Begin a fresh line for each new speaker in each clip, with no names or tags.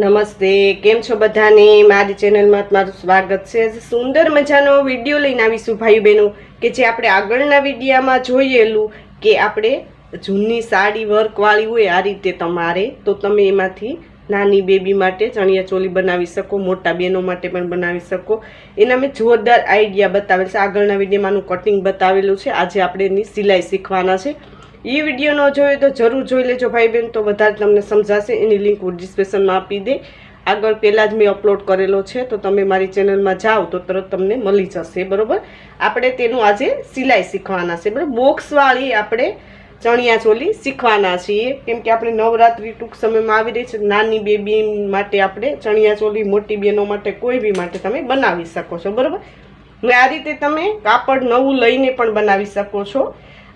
નમસ્તે, કેમ છો બધાને? મારી ચેનલમાં તમારું સ્વાગત છે. સુંદર મજાનો વીડિયો લઈને આવીશું ભાઈ બહેનો કે જે આપણે આગળના વિડીયામાં જોયેલું કે આપણે જૂની સાડી વર્કવાળી હોય આ રીતે તમારે, તો તમે એમાંથી નાની બેબી માટે ચણિયા ચોલી બનાવી શકો, મોટા બહેનો માટે પણ બનાવી શકો. એના મેં જોરદાર આઈડિયા બતાવેલ છે. આગળના વિડીયોમાં કટિંગ બતાવેલું છે. આજે આપણે એની સિલાઈ શીખવાના છે. એ વીડિયો ન જોયો તો જરૂર જોઈ લેજો ભાઈ બહેન તો વધારે તમને સમજાશે. એની લિંક હું ડિસ્ક્રિપ્શનમાં આપી દે. આગળ પહેલાં જ મેં અપલોડ કરેલો છે, તો તમે મારી ચેનલમાં જાઓ તો તરત તમને મળી જશે, બરાબર? આપણે તેનું આજે સિલાઈ શીખવાના છે, બરાબર? બોક્સવાળી આપણે ચણિયા ચોલી શીખવાના છીએ. કેમ કે આપણે નવરાત્રિ ટૂંક સમયમાં આવી રહી છે, નાની બેબી માટે આપણે ચણિયા ચોલી, મોટી બહેનો માટે કોઈ બી માટે તમે બનાવી શકો છો, બરાબર? ને આ રીતે તમે કાપડ નવું લઈને પણ બનાવી શકો છો.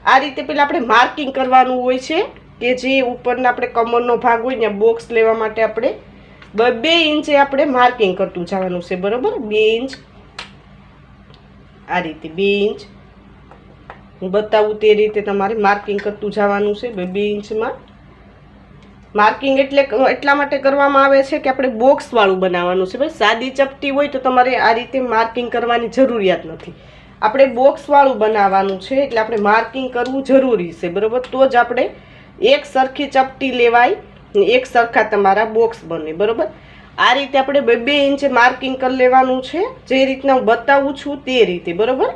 આ રીતે પેલા આપણે માર્કિંગ કરવાનું હોય છે કે જે ઉપરના આપણે કમરનો ભાગ હોય ને બોક્સ લેવા માટે આપણે બ- ઇંચે આપણે માર્કિંગ કરતું જવાનું છે, બરાબર? બે ઇંચ આ રીતે બે ઇંચ હું બતાવું તે રીતે તમારે માર્કિંગ કરતું જવાનું છે, બે બે ઇંચમાં માર્કિંગ એટલે એટલા માટે કરવામાં આવે છે કે આપણે બોક્સવાળું બનાવવાનું છે. ભાઈ, સાદી ચપટી હોય તો તમારે આ રીતે માર્કિંગ કરવાની જરૂરિયાત નથી. આપણે બોક્સવાળું બનાવવાનું છે, એટલે આપણે માર્કિંગ કરવું જરૂરી છે, બરાબર? તો જ આપણે એક સરખી ચપટી લેવાય એક સરખા તમારા બોક્સ બને, બરાબર? આ રીતે આપણે બે બે ઇંચે માર્કિંગ કરી લેવાનું છે, જે રીતના હું બતાવું છું તે રીતે, બરોબર?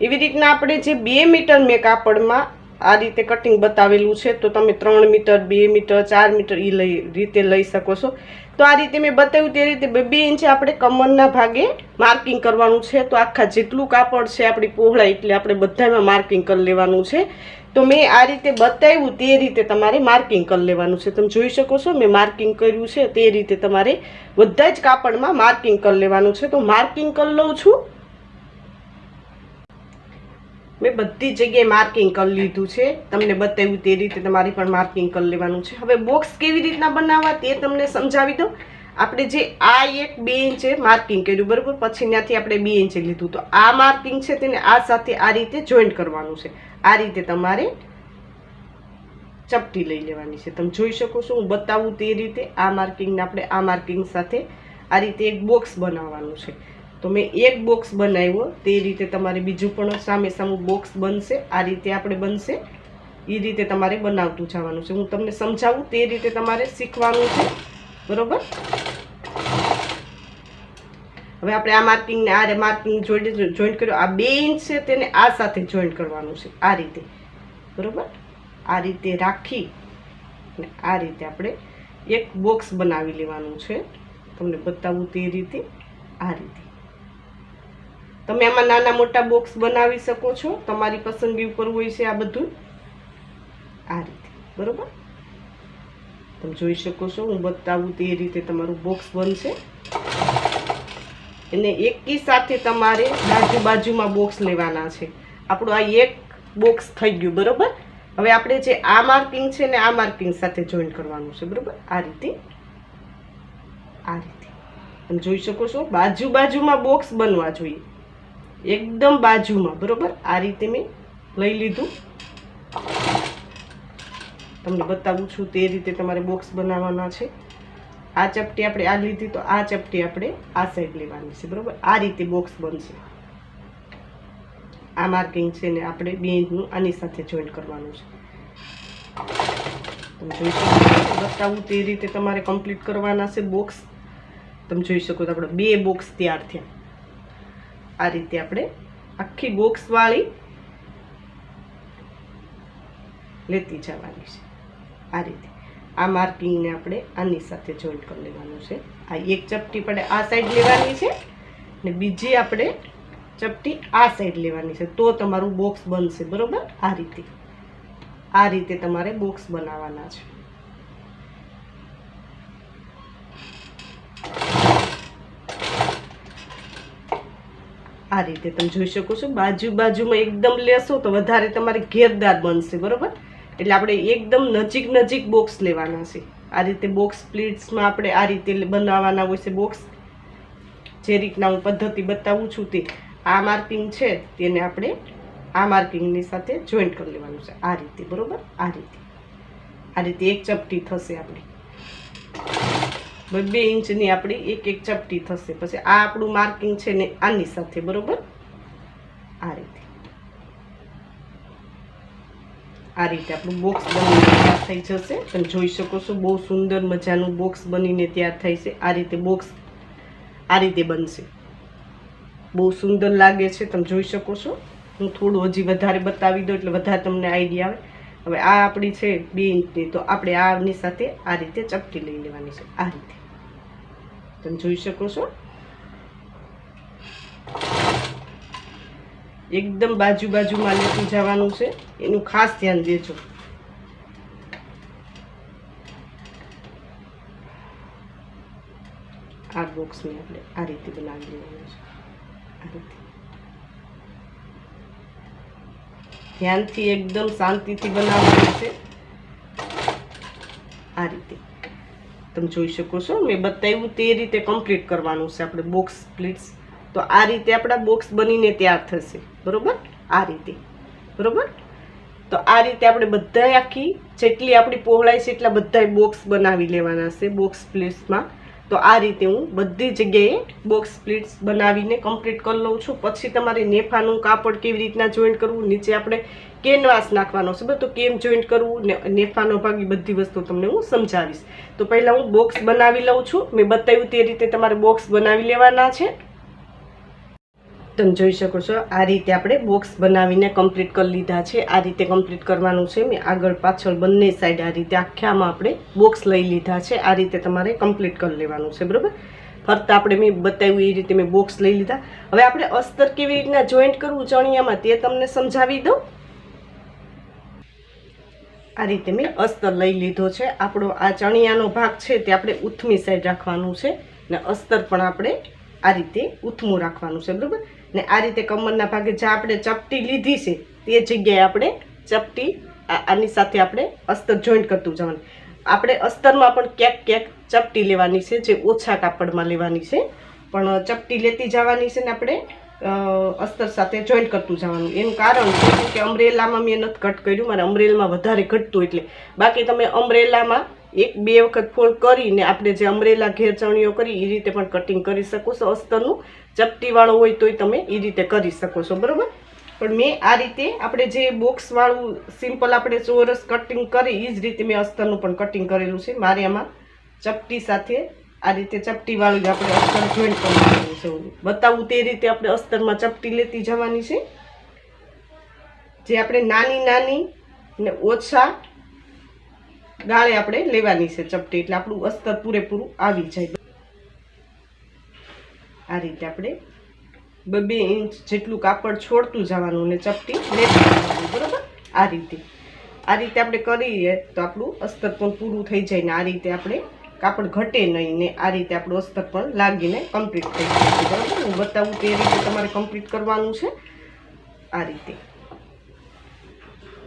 એવી રીતના આપણે જે બે મીટર મેં કાપડમાં આ રીતે કટિંગ બતાવેલું છે, તો તમે ત્રણ મીટર, બે મીટર, ચાર મીટર એ લઈ, રીતે લઈ શકો છો. તો આ રીતે મેં બતાવ્યું તે રીતે બે બે ઇંચે આપણે કમરના ભાગે માર્કિંગ કરવાનું છે. તો આખા જેટલું કાપડ છે આપણી પોહળા એટલે આપણે બધામાં માર્કિંગ કરી લેવાનું છે. તો મેં આ રીતે બતાવ્યું તે રીતે તમારે માર્કિંગ કરી લેવાનું છે. તમે જોઈ શકો છો મેં માર્કિંગ કર્યું છે. તે રીતે તમારે બધા જ કાપડમાં માર્કિંગ કરી લેવાનું છે. તો માર્કિંગ કરી લઉં છું. મેં બધી જગ્યાએ માર્કિંગ કરી લીધું છે. તમને બતાવ્યું તે રીતે તમારે પણ માર્કિંગ કરી લેવાનું છે. હવે બોક્સ કેવી રીતના બનાવવા તે તમને સમજાવી દઉં. આપણે જે આ એક બે ઇંચે માર્કિંગ કર્યું, બરાબર? પછી ત્યાંથી આપણે બે ઇંચે લીધું. તો આ માર્કિંગ છે તેને આ સાથે આ રીતે જોઈન્ટ કરવાનું છે. આ રીતે તમારે ચપટી લઈ લેવાની છે. તમે જોઈ શકો છો, હું બતાવું તે રીતે આ માર્કિંગને આપણે આ માર્કિંગ સાથે આ રીતે એક બોક્સ બનાવવાનું છે. તો મેં એક બોક્સ બનાવ્યો, તે રીતે તમારે બીજું પણ સામે સામું બોક્સ બનશે, આ રીતે આપણે બનશે એ રીતે તમારે બનાવતું જવાનું છે. હું તમને સમજાવું, તે રીતે તમારે શીખવાનું છે. બરોબર? હવે આપણે આ માર્કિંગને આ માર્કિંગ જોઈન્ટ જોઈન્ટ કર્યો. આ બે ઇંચ છે, તેને આ સાથે જોઈન્ટ કરવાનું છે, આ રીતે. બરોબર? આ રીતે રાખી અને આ રીતે આપણે એક બોક્સ બનાવી લેવાનું છે. તમને બતાવું તે રીતે, આ રીતે. તમે આમાં નાના મોટા બોક્સ બનાવી શકો છો. તમારી પસંદગી ઉપર હોય છે આ બધું. આ રીતે. બરોબર? તમે જોઈ શકો છો, હું બતાવું તે રીતે તમારું બોક્સ બનશે. એને એકી સાથે તમારે બાજુ બાજુમાં બોક્સ લેવાના છે. આપણું આ એક બોક્સ થઈ ગયું, બરોબર? હવે આપણે જે આ માર્કિંગ છે ને આ માર્કિંગ સાથે જોઈન કરવાનું છે, બરોબર? આ રીતે. આ રીતે. તમે જોઈ શકો છો, બાજુ બાજુમાં બોક્સ બનવા જોઈએ. એકદમ બાજુમાં, બરોબર? આ રીતે મેં લઈ લીધું. તમને બતાવું છું તે રીતે તમારે બોક્સ બનાવવાના છે. આ ચપટી આપણે આ લીધી, તો આ ચપટી આપણે આ સાઈડ લેવાની છે, બરોબર? આ રીતે બોક્સ બનશે. આ માર્કિંગ છે ને આપણે બે આની સાથે જોઈન્ટ કરવાનું છે. તમે જોઈ શકો બતાવું તે રીતે તમારે કમ્પ્લીટ કરવાના છે બોક્સ. તમે જોઈ શકો તો આપણે બે બોક્સ તૈયાર થયા. આ રીતે આપણે આખી બોક્સવાળી લેતી જવાની છે. આ રીતે. આ માર્કિંગને આપણે આની સાથે જોઈન્ટ કરી લેવાનું છે. આ એક ચપટી પડે આ સાઈડ લેવાની છે ને બીજી આપણે ચપટી આ સાઈડ લેવાની છે. તો તમારું બોક્સ બનશે, બરાબર? આ રીતે. આ રીતે તમારે બોક્સ બનાવવાના છે. આ રીતે તમે જોઈ શકો છો. બાજુ બાજુમાં એકદમ લેશો તો વધારે તમારે ઘેરદાર બનશે, બરાબર? એટલે આપણે એકદમ નજીક નજીક બોક્સ લેવાના છે. આ રીતે બોક્સ પ્લીટ્સમાં આપણે આ રીતે બનાવવાના હોય છે બોક્સ જે રીતના હું પદ્ધતિ બતાવું છું તે આ માર્કિંગ છે, તેને આપણે આ માર્કિંગની સાથે જોઈન્ટ કરી લેવાનું છે. આ રીતે, બરાબર? આ રીતે. આ રીતે એક ચપટી થશે આપણી. બે ઇંચની આપણી એક એક ચપટી થશે. પછી આ આપણું માર્કિંગ છે ને આની સાથે, બરોબર? આ રીતે. આ રીતે આપણું બોક્સ બનીને તૈયાર થઈ જશે. તમે જોઈ શકો છો, બહુ સુંદર મજાનું બોક્સ બનીને તૈયાર થાય છે. આ રીતે બોક્સ આ રીતે બનશે. બહુ સુંદર લાગે છે. તમે જોઈ શકો છો. હું થોડું હજી વધારે બતાવી દઉં, એટલે વધારે તમને આઈડિયા આવે. હવે આ આપણી છે બે ઇંચની, તો આપણે આની સાથે આ રીતે ચપટી લઈ લેવાની છે. આ રીતે. તમે જોઈ શકો છો. એકદમ બાજુ બાજુમાં લેતું જવાનું છે. એનું ખાસ ધ્યાન દેજો. આ બોક્સને આપણે આ રીતે બનાવી લેવાનું છે. આ રીતે. ધ્યાનથી એકદમ શાંતિથી બનાવવાનું છે. આ રીતે. તમે જોઈ શકો છો. મેં બતાવ્યું તે રીતે કમ્પ્લીટ કરવાનું છે આપણે બોક્સ પ્લીટ્સ તો આ રીતે આપણા બોક્સ બનીને તૈયાર થશે. બરોબર? આ રીતે. બરોબર? તો આ રીતે આપણે બધાય આખી જેટલી આપણી પહોળાઈ છે એટલા બધાય બોક્સ બનાવી લેવાના છે બોક્સ સ્પ્લિટ્સમાં તો આ રીતે હું બધી જગ્યાએ બોક્સ સ્પ્લિટ્સ બનાવીને કમ્પ્લીટ કરી લઉં છું. પછી તમારે નેફાનું કાપડ કેવી રીતના જોઈન્ટ કરવું, નીચે આપણે કેનવાસ નાખવાનો છે. તો કેમ જોઈન્ટ કરવું ને નેફાનો ભાગ બધી વસ્તુ તમને હું સમજાવીશ. તો પહેલાં હું બોક્સ બનાવી લઉં છું. મેં બતાવ્યું તે રીતે તમારે બોક્સ બનાવી લેવાના છે. તમે જોઈ શકો છો, આ રીતે આપણે બોક્સ બનાવીને કમ્પ્લીટ કરી લીધા છે. આ રીતે કમ્પ્લીટ કરવાનું છે મેં આગળ પાછળ બંને સાઈડ આ રીતે આખ્યામાં આપણે બોક્સ લઈ લીધા છે. આ રીતે તમારે કમ્પ્લીટ કરી લેવાનું છે, બરાબર? ફરતા આપણે મેં બતાવ્યું એ રીતે મેં બોક્સ લઈ લીધા. હવે આપણે અસ્તર કેવી રીતના જોઈન્ટ કરવું ચણિયામાં તે તમને સમજાવી દઉં. આ રીતે મેં અસ્તર લઈ લીધો છે. આપણો આ ચણિયાનો ભાગ છે તે આપણે ઉથમી સાઈડ રાખવાનું છે. ને અસ્તર પણ આપણે આ રીતે ઉથમું રાખવાનું છે, બરાબર? ને આ રીતે કમરના ભાગે જ્યાં આપણે ચપટી લીધી છે, તે જગ્યાએ આપણે ચપટી આની સાથે આપણે અસ્તર જોઈન્ટ કરતું જવાનું. આપણે અસ્તરમાં પણ ક્યાંક ક્યાંક ચપટી લેવાની છે, જે ઓછા કાપડમાં લેવાની છે. પણ ચપટી લેતી જવાની છે ને આપણે અસ્તર સાથે જોઈન્ટ કરતું જવાનું. એનું કારણ છે કે અમરેલામાં મેં નથી કટ કર્યું, મારે અમરેલમાં વધારે ઘટતું એટલે. બાકી તમે અમરેલામાં એક, બે વખત ફોલ્ડ કરીને આપણે જે અમરેલા ઘેર ચણીઓ કરી એ રીતે પણ કટિંગ કરી શકો છો. અસ્તરનું ચપટીવાળો હોય તોય તમે એ રીતે કરી શકો છો, બરાબર? પણ મેં આ રીતે આપણે જે બોક્સવાળું સિમ્પલ આપણે ચોરસ કટિંગ કરી એ જ રીતે મેં અસ્તરનું પણ કટિંગ કરેલું છે. મારે આમાં ચપટી સાથે આ રીતે ચપટીવાળું જ આપણે અસ્તર જોઈન્ટ કરવાનું છે. બતાવું તે રીતે આપણે અસ્તરમાં ચપટી લેતી જવાની છે. જે આપણે નાની નાની ને ઓછા ગાળે આપણે લેવાની છે ચપટી એટલે આપણું અસ્તર પૂરેપૂરું આવી જાય. આ રીતે આપણે બે ઇંચ જેટલું કાપડ છોડતું જવાનું ને ચપટી લેતી જવાનું, બરાબર? આ રીતે. આ રીતે આપણે કરીએ તો આપણું અસ્તર પણ પૂરું થઈ જાય ને આ રીતે આપણે કાપડ ઘટે નહીં ને આ રીતે આપણું અસ્તર પણ લાગીને કમ્પ્લીટ થઈ જાય બરાબર? હું બતાવું તે રીતે તમારે કમ્પ્લીટ કરવાનું છે. આ રીતે.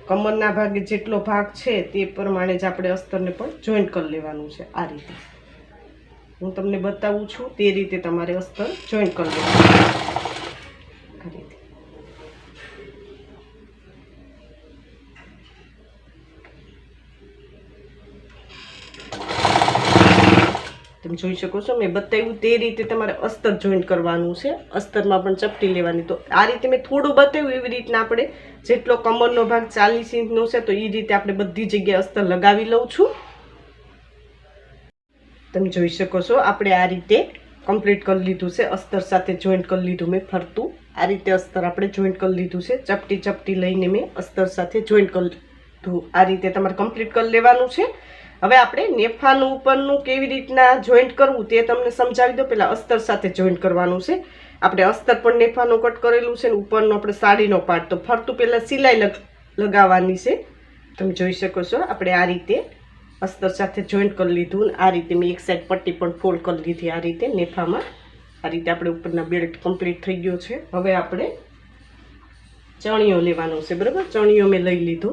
કમરના ભાગે જેટલો ભાગ છે તે પ્રમાણે જ આપણે અસ્તરને પણ જોઈન્ટ કરી લેવાનું છે આ રીતે. હું તમને બતાવું છું તે રીતે તમારે અસ્તર જોઈન્ટ કરી લેવાનું આ રીતે તમે જોઈ શકો છો. મેં બતાવ્યું તે રીતે તમારે અસ્તર જોઈન્ટ કરવાનું છે. અસ્તરમાં પણ ચપટી લેવાની. તો આ રીતે મેં થોડું બતાવ્યું એવી રીતના આપણે જેટલો કમરનો ભાગ ચાલીસ ઇંચનો છે, તો એ રીતે આપણે બધી જગ્યાએ અસ્તર લગાવી લઉં છું. તમે જોઈ શકો છો, આપણે આ રીતે કમ્પ્લીટ કરી લીધું છે. અસ્તર સાથે જોઈન્ટ કરી લીધું મેં ફરતું. આ રીતે અસ્તર આપણે જોઈન્ટ કરી લીધું છે. ચપટી ચપટી લઈને મેં અસ્તર સાથે જોઈન્ટ કરી આ રીતે તમારે કમ્પ્લીટ કરી લેવાનું છે. હવે આપણે નેફાનું ઉપરનું કેવી રીતના જોઈન્ટ કરવું તે તમને સમજાવી દો. પહેલાં અસ્તર સાથે જોઈન્ટ કરવાનું છે. આપણે અસ્તર પણ નેફાનું કટ કરેલું છે ને ઉપરનો આપણે સાડીનો પાર્ટ તો ફરતું પહેલાં સિલાઈ લગ, લગાવવાની છે. તમે જોઈ શકો છો, આપણે આ રીતે અસ્તર સાથે જોઈન્ટ કરી લીધું આ રીતે મેં એક સાઈડ પટ્ટી પણ ફોલ્ડ કરી લીધી આ રીતે નેફામાં. આ રીતે આપણે ઉપરના બેલ્ટ કમ્પ્લીટ થઈ ગયો છે. હવે આપણે ચણિયો લેવાનો છે, બરાબર? ચણિયો મેં લઈ લીધો.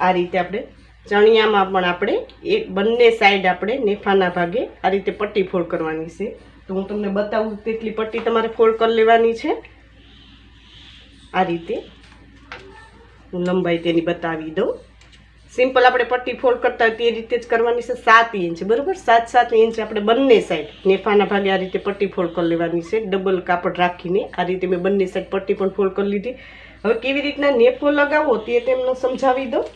આ રીતે આપણે ચણિયામાં પણ આપણે એક બંને સાઈડ આપણે નેફાના ભાગે આ રીતે પટ્ટી ફોલ્ડ કરવાની છે. તો હું તમને બતાવું તેટલી પટ્ટી તમારે ફોલ્ડ કરી લેવાની છે. આ રીતે હું લંબાઈ તેની બતાવી દઉં. સિમ્પલ આપણે પટ્ટી ફોલ્ડ કરતા હોય તે રીતે જ કરવાની છે. સાત ઇંચ બરાબર? સાત સાત ઇંચ આપણે બંને સાઈડ નેફાના ભાગે આ રીતે પટ્ટી ફોલ્ડ કરી લેવાની છે. ડબલ કાપડ રાખીને આ રીતે મેં બંને સાઈડ પટ્ટી પણ ફોલ્ડ કરી લીધી. હવે કેવી રીતના નેફો લગાવો તે તેમને સમજાવી દઉં.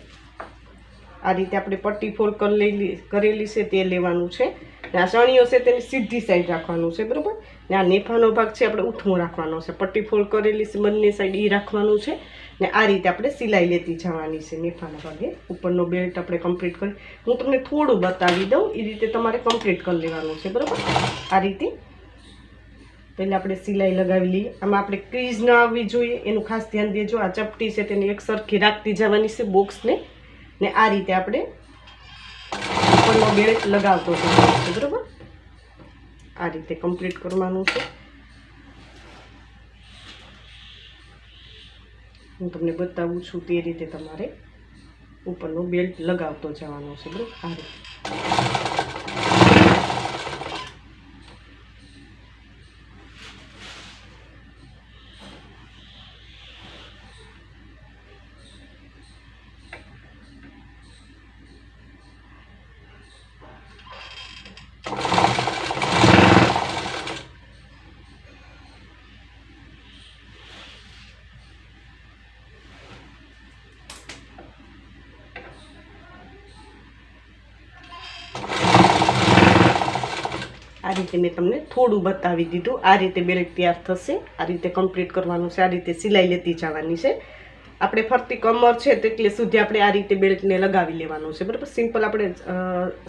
આ રીતે આપણે પટ્ટી ફોલ્ડ કરેલી કરેલી છે તે લેવાનું છે. ને આ સણીઓ છે તેની સીધી સાઈડ રાખવાનું છે, બરાબર? ને આ નેફાનો ભાગ છે આપણે ઉઠમો રાખવાનો છે. પટ્ટી ફોલ્ડ કરેલી છે બંને સાઈડ એ રાખવાનું છે. ને આ રીતે આપણે સિલાઈ લેતી જવાની છે નેફાના ભાગે. ઉપરનો બેલ્ટ આપણે કમ્પ્લીટ કરી, હું તમને થોડું બતાવી દઉં એ રીતે તમારે કમ્પ્લીટ કરી લેવાનું છે, બરાબર? આ રીતે. પહેલાં આપણે સિલાઈ લગાવી લઈએ. આમાં આપણે ક્રીઝ ન આવવી જોઈએ. એનું ખાસ ધ્યાન દેજો. આ ચપટી છે, તેને એક સરખી રાખતી જવાની છે બોક્સને ને આ રીતે આપણે ઉપરનો બેલ્ટ લગાવતો છે. બરાબર? આ રીતે કમ્પ્લીટ કરવાનું છે. હું તમને બતાવું છું તે રીતે તમારે ઉપરનો બેલ્ટ લગાવતો જવાનો છે. બરાબર? આ રીતે. આ રીતે મેં તમને થોડું બતાવી દીધું. આ રીતે બેલ્ટ તૈયાર થશે, આ રીતે કમ્પ્લીટ કરવાનું છે, આ રીતે સિલાઈ લેતી જવાની છે. આપણે ફરતી કમર છે તેટલે સુધી આપણે આ રીતે બેલ્ટને લગાવી લેવાનું છે. બરાબર? સિમ્પલ આપણે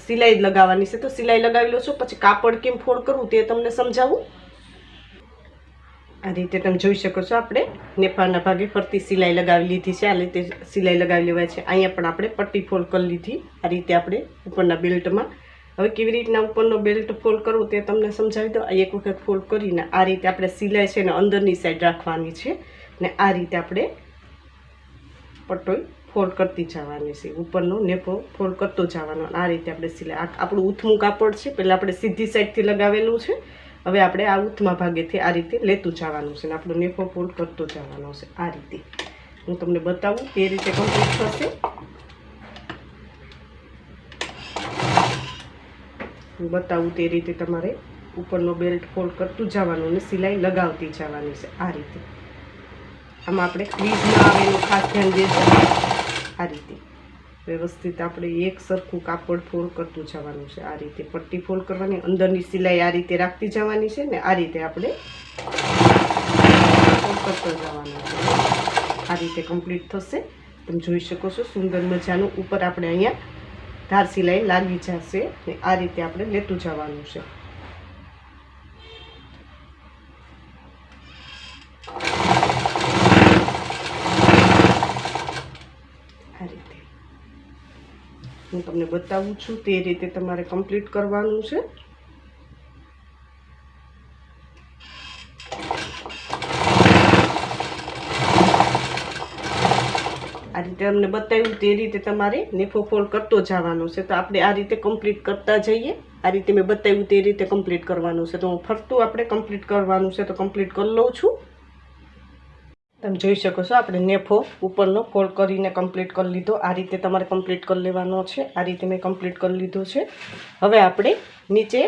સિલાઈ લગાવવાની છે. તો સિલાઈ લગાવી લો છો, પછી કાપડ કેમ ફોડ કરવું તે તમને સમજાવું. આ રીતે તમે જોઈ શકો છો આપણે નેપાળના ભાગે ફરતી સિલાઈ લગાવી લીધી છે. આ રીતે સિલાઈ લગાવી લેવાય છે. અહીંયા પણ આપણે પટ્ટી ફોલ્ડ કરી લીધી. આ રીતે આપણે ઉપરના બેલ્ટમાં હવે કેવી રીતના ઉપરનો બેલ્ટ ફોલ્ડ કરવું તે તમને સમજાવી દો એક વખત ફોલ્ડ કરીને આ રીતે આપણે સિલાઈ છે ને અંદરની સાઈડ રાખવાની છે ને આ રીતે આપણે પટોઈ ફોલ્ડ કરતી જવાની છે. ઉપરનો નેપો ફોલ્ડ કરતો જવાનો. આ રીતે આપણે સિલાઈ. આપણું ઉથમું કાપડ છે. પહેલાં આપણે સીધી સાઈડથી લગાવેલું છે. હવે આપણે આ ઉથમા ભાગેથી આ રીતે લેતું જવાનું છે ને આપણો નેફો ફોલ્ડ કરતો જવાનો છે. આ રીતે. હું તમને બતાવું તે રીતે કમ્પ્લીટ થશે. હું બતાવું તે રીતે તમારે ઉપરનો બેલ્ટ ફોલ્ડ કરતું જવાનું અને સિલાઈ લગાવતી જવાની છે આ રીતે. આમાં આપણે ક્રીઝ ના આવે એનું ખાસ ધ્યાન દેજો. આ રીતે. વ્યવસ્થિત આપણે એક સરખું કાપડ ફોલ્ડ કરતું જવાનું છે આ રીતે. પટ્ટી ફોલ્ડ કરવાની, અંદરની સિલાઈ આ રીતે રાખતી જવાની છે ને આ રીતે આપણે જવાનું છે. આ રીતે કમ્પ્લીટ થશે. તમે જોઈ શકો છો સુંદર મજાનું. ઉપર આપણે અહીંયા ધાર સિલાઈ લાગી જશે આ રીતે આપણે લેતું જવાનું છે. આ રીતે. હું તમને બતાવું છું તે રીતે તમારે કમ્પ્લીટ કરવાનું છે. આ રીતે અમને બતાવ્યું તે રીતે તમારે નેફો ફોલ્ડ કરતો જવાનો છે. તો આપણે આ રીતે કમ્પ્લીટ કરતા જઈએ. આ રીતે મેં બતાવ્યું તે રીતે કમ્પ્લીટ કરવાનું છે. તો હું ફરતું આપણે કમ્પ્લીટ કરવાનું છે તો કમ્પ્લીટ કરી લઉં છું. તમે જોઈ શકો છો આપણે નેફો ઉપરનો ફોલ્ડ કરીને કમ્પ્લીટ કરી લીધો. આ રીતે તમારે કમ્પ્લીટ કરી લેવાનો છે. આ રીતે મેં કમ્પ્લીટ કરી લીધો છે. હવે આપણે નીચે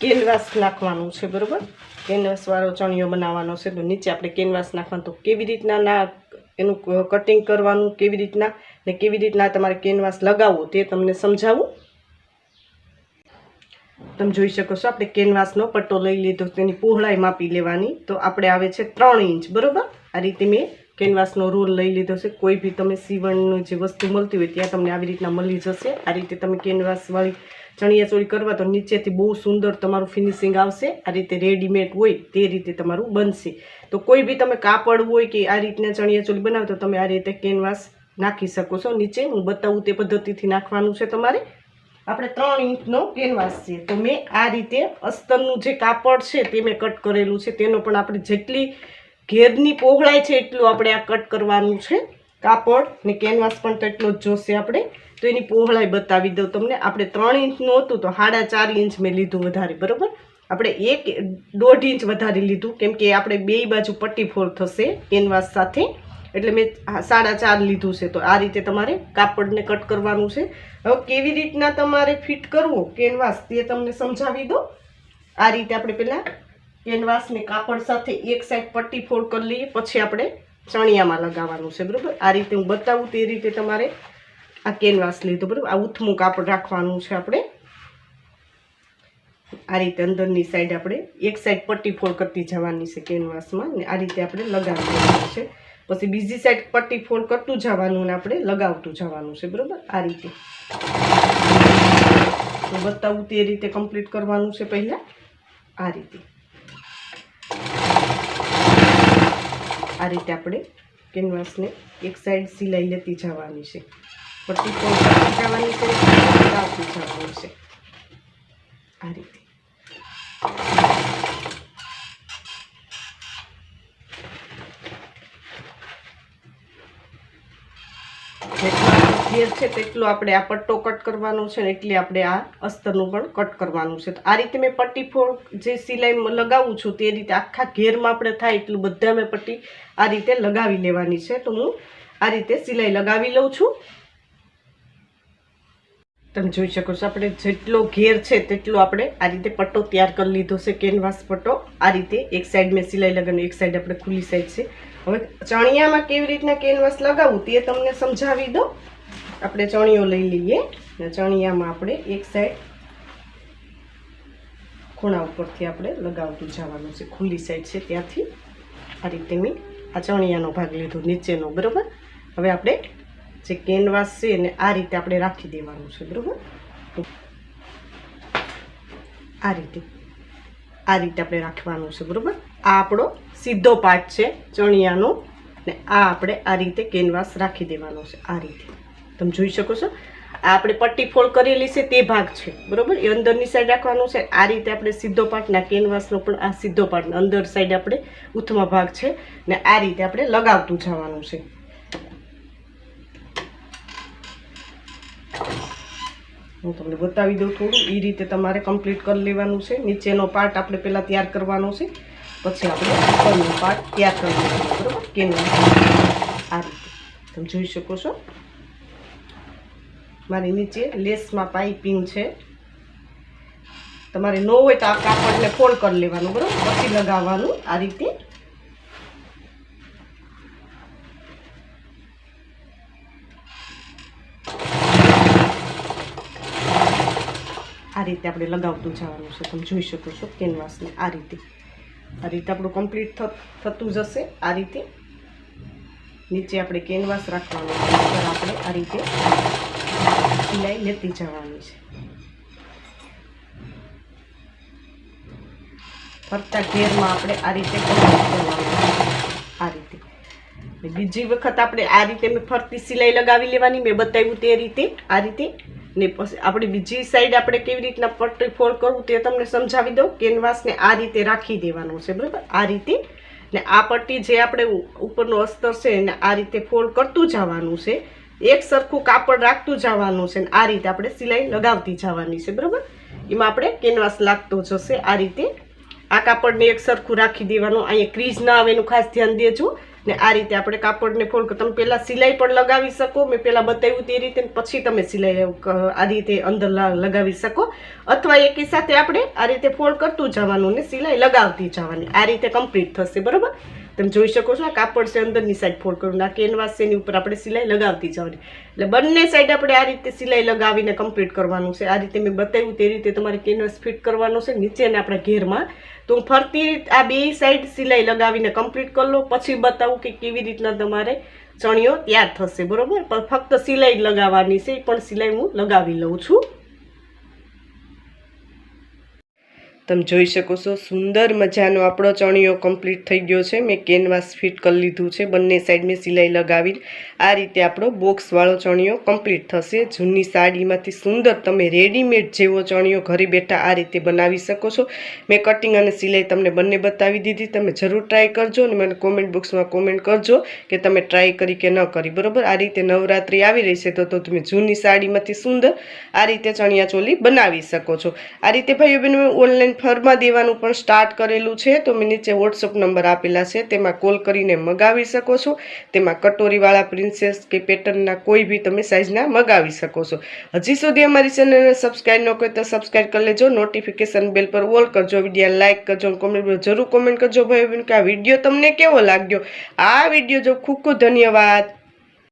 કેનવાસ નાખવાનું છે, બરાબર? કેનવાસવાળો ચણિયો બનાવવાનો છે. તો નીચે આપણે કેનવાસ નાખવાનું. તો કેવી રીતના ના એનું કટિંગ કરવાનું કેવી રીતના ને કેવી રીતના તમારે કેનવાસ લગાવવું તે તમને સમજાવું. તમે જોઈ શકો છો, આપણે કેનવાસનો પટ્ટો લઈ લીધો, તેની પહોળાઈ માપી લેવાની. તો આપણે આવે છે ત્રણ ઇંચ, બરોબર? આ રીતે મેં કેનવાસનો રોલ લઈ લીધો છે. કોઈ બી તમે સીવણનું જે વસ્તુ મળતી હોય ત્યાં તમને આવી રીતના મળી જશે. આ રીતે તમે કેનવાસવાળી ચણિયા ચોળી કરવા તો નીચેથી બહુ સુંદર તમારું ફિનિશિંગ આવશે. આ રીતે રેડીમેડ હોય તે રીતે તમારું બનશે. તો કોઈ બી તમે કાપડ હોય કે આ રીતના ચણિયા ચોળી બનાવો તો તમે આ રીતે કેનવાસ નાખી શકો છો. નીચે હું બતાવું તે પદ્ધતિથી નાખવાનું છે તમારે. આપણે ત્રણ ઇંચનો કેનવાસ છે. તો મેં આ રીતે અસ્તરનું જે કાપડ છે તે મેં કટ કરેલું છે. તેનો પણ આપણે જેટલી ઘેરની પહોળાઈ છે એટલું આપણે આ કટ કરવાનું છે. કાપડ ને કેનવાસ પણ તેટલો જ જોશે આપણે. તો એની પહોળાઈ બતાવી દઉં તમને. આપણે ત્રણ ઇંચનું હતું તો સાડા ચાર ઇંચ મેં લીધું વધારે, બરાબર? આપણે એક દોઢ ઇંચ વધારે લીધું, કેમ કે આપણે બે બાજુ પટ્ટી ફોર થશે કેનવાસ સાથે. એટલે મેં સાડા ચાર લીધું છે. તો આ રીતે તમારે કાપડને કટ કરવાનું છે. હવે કેવી રીતના તમારે ફિટ કરવું કેનવાસ તે તમને સમજાવી દો આ રીતે આપણે પહેલાં કેનવાસને કાપડ સાથે એક સાઈડ પટ્ટી ફોલ્ડ કરી લઈએ, પછી આપણે ચણિયામાં લગાવવાનું છે, બરાબર? આ રીતે હું બતાવું તે રીતે તમારે આ કેનવાસ લીધું, બરાબર? આ ઉથમું કાપડ રાખવાનું છે આપણે. આ રીતે અંદરની સાઈડ આપણે, એક સાઈડ પટ્ટી ફોલ્ડ કરતી જવાની છે કેનવાસમાં ને આ રીતે આપણે લગાવી છે. પછી બીજી સાઈડ પટ્ટી ફોલ્ડ કરતું જવાનું ને આપણે લગાવતું જવાનું છે, બરાબર? આ રીતે. તો બતાવું તે રીતે કમ્પ્લીટ કરવાનું છે પહેલાં. આ રીતે. આ રીતે આપણે કેનવાસને એક સાઈડ સિલાઈ લેતી જવાની છે. પટ્ટી કરતી જવાની છે લગાવતી જવાનું છે આ રીતે. જેટલો ઘેર છે તેટલો આપણે આ પટ્ટો કટ કરવાનો છે ને એટલે આપણે આ અસ્તરનું પણ કટ કરવાનું છે. તો આ રીતે મેં પટ્ટી ફોડ જે સિલાઈ લગાવું છું તે રીતે આખા ઘેરમાં આપણે થાય એટલું બધા મેં પટ્ટી આ રીતે લગાવી લેવાની છે. તો હું આ રીતે સિલાઈ લગાવી લઉં છું. તમે જોઈ શકો છો, આપણે જેટલો ઘેર છે તેટલો આપણે આ રીતે પટ્ટો તૈયાર કરી લીધો છે, કેનવાસ પટ્ટો. આ રીતે એક સાઈડ મેં સિલાઈ લગાવી એક સાઈડ આપણે ખુલ્લી સાઈડ છે. હવે ચણિયામાં કેવી રીતના કેનવાસ લગાવવું તે તમને સમજાવી દો આપણે ચણિયો લઈ લઈએ અને ચણિયામાં આપણે એક સાઈડ ખૂણા ઉપરથી આપણે લગાવતું જવાનું છે, ખુલ્લી સાઈડ છે ત્યાંથી. આ રીતે મેં આ ચણિયાનો ભાગ લીધો, નીચેનો, બરાબર? હવે આપણે જે કેનવાસ છે એને આ રીતે આપણે રાખી દેવાનું છે, બરાબર? આ રીતે. આ રીતે આપણે રાખવાનું છે, બરાબર? આ આપણો સીધો પાર્ટ છે, ચણિયાનો. ને આ આપણે આ રીતે કેનવાસ રાખી દેવાનો છે, આ રીતે. તમે જોઈ શકો છો? આ આપણે પટ્ટી ફોલ્ડ કરેલી છે, તે ભાગ છે, બરાબર? એ અંદરની સાઈડ રાખવાનું છે. આ રીતે આપણે સીધો પાર્ટના કેનવાસનો પણ આ સીધો પાર્ટ અંદર સાઈડ આપણે ઉથમા ભાગ છે. ને આ રીતે આપણે લગાવતું જવાનું છે. હું તમને બતાવી દઉં થોડું. એ રીતે તમારે કમ્પ્લીટ કરી લેવાનું છે. નીચેનો પાર્ટ આપણે પહેલાં તૈયાર કરવાનો છે. પછી આપણે ઉપરનો પાર્ટ તૈયાર કરી લેવાનો બરાબર? કેનવાસ આ રીતે. તમે જોઈ શકો છો. મારી નીચે લેસમાં પાઇપિંગ છે. તમારે ન હોય તો આ કાપડને ફોલ્ડ કરી લેવાનું. બરાબર? પછી લગાવવાનું આ રીતે. આ રીતે આપણે લગાવતું જવાનું છે. તમે જોઈ શકો છો કેનવાસને આ રીતે. આ રીતે આપણું કમ્પ્લીટ થતું જશે આ રીતે. નીચે આપણે કેનવાસ રાખવાનું છે. આપણે આ રીતે સિલાઈ લેતી જવાની છે. ફરતા ઘેરમાં આપણે આ રીતે આ રીતે. બીજી વખત આપણે આ રીતે મેં ફરતી સિલાઈ લગાવી લેવાની. મેં બતાવ્યું તે રીતે. આ રીતે ને પછી આપણી બીજી સાઈડ આપણે કેવી રીતના પટ્ટી ફોલ્ડ કરવું તે તમને સમજાવી દઉં. કેનવાસને આ રીતે રાખી દેવાનું છે, બરાબર? આ રીતે. ને આ પટ્ટી જે આપણે ઉપરનું અસ્તર છે એને આ રીતે ફોલ્ડ કરતું જવાનું છે. એક સરખું કાપડ રાખતું જવાનું છે ને આ રીતે આપણે સિલાઈ લગાવતી જવાની છે, બરાબર? એમાં આપણે કેનવાસ લાગતો જશે આ રીતે. આ કાપડને એક સરખું રાખી દેવાનું. અહીંયા ક્રીઝ ના આવે એનું ખાસ ધ્યાન દેજો. ને આ રીતે આપણે કાપડને ફોલ્ડ તમે પહેલાં સિલાઈ પણ લગાવી શકો. મેં પહેલાં બતાવ્યું તે રીતે પછી તમે સિલાઈ આ રીતે અંદર લગાવી શકો. અથવા એકી સાથે આપણે આ રીતે ફોલ્ડ કરતું જવાનું ને સિલાઈ લગાવતી જવાની. આ રીતે કમ્પ્લીટ થશે, બરાબર? તમે જોઈ શકો છો આ કાપડ છે અંદરની સાઈડ ફોલ્ડ કરવું આ કેનવાસ છે એની ઉપર આપણે સિલાઈ લગાવતી જવાની. એટલે બંને સાઈડ આપણે આ રીતે સિલાઈ લગાવીને કમ્પ્લીટ કરવાનું છે. આ રીતે મેં બતાવ્યું તે રીતે તમારે કેનવાસ ફિટ કરવાનો છે નીચેના આપણા ઘેરમાં. તો હું ફરતી આ બે સાઈડ સિલાઈ લગાવીને કમ્પ્લીટ કરી લો પછી બતાવું કે કેવી રીતના તમારે ચણિયો તૈયાર થશે. બરાબર? ફક્ત સિલાઈ લગાવવાની છે. એ પણ સિલાઈ હું લગાવી લઉં છું. તમે જોઈ શકો છો, સુંદર મજાનો આપણો ચણિયો કમ્પ્લીટ થઈ ગયો છે. મેં કેનવાસ ફિટ કરી લીધું છે, બંને સાઈડ મેં સિલાઈ લગાવી આ રીતે આપણો બોક્સવાળો ચણિયો કમ્પ્લીટ થશે. જૂની સાડીમાંથી સુંદર તમે રેડીમેડ જેવો ચણિયો ઘરે બેઠા આ રીતે બનાવી શકો છો. મેં કટિંગ અને સિલાઈ તમને બંને બતાવી દીધી. તમે જરૂર ટ્રાય કરજો અને મને કોમેન્ટ બોક્સમાં કોમેન્ટ કરજો કે તમે ટ્રાય કરી કે ન કરી. બરાબર? આ રીતે નવરાત્રિ આવી રહી છે તો તમે જૂની સાડીમાંથી સુંદર આ રીતે ચણિયા ચોલી બનાવી શકો છો. આ રીતે ભાઈઓ બહેનો ઓનલાઈન ફરમાં દેવાનું પણ સ્ટાર્ટ કરેલું છે. તો મેં નીચે વોટ્સઅપ નંબર આપેલા છે. તેમાં કોલ કરીને મગાવી શકો છો. તેમાં કટોરીવાળા પ્રિન્સેસ કે પેટર્નના કોઈ બી તમે સાઇઝના મગાવી શકો છો. હજી સુધી અમારી ચેનલને સબસ્ક્રાઈબ ન કરો તો સબસ્ક્રાઈબ કરી લેજો. નોટિફિકેશન બેલ પર ઓલ કરજો. વીડિયો લાઇક કરજો કોમેન્ટ જરૂર કોમેન્ટ કરજો. ભાઈ કે આ વીડિયો તમને કેવો લાગ્યો? આ વીડિયો જો ખૂબ ખૂબ ધન્યવાદ.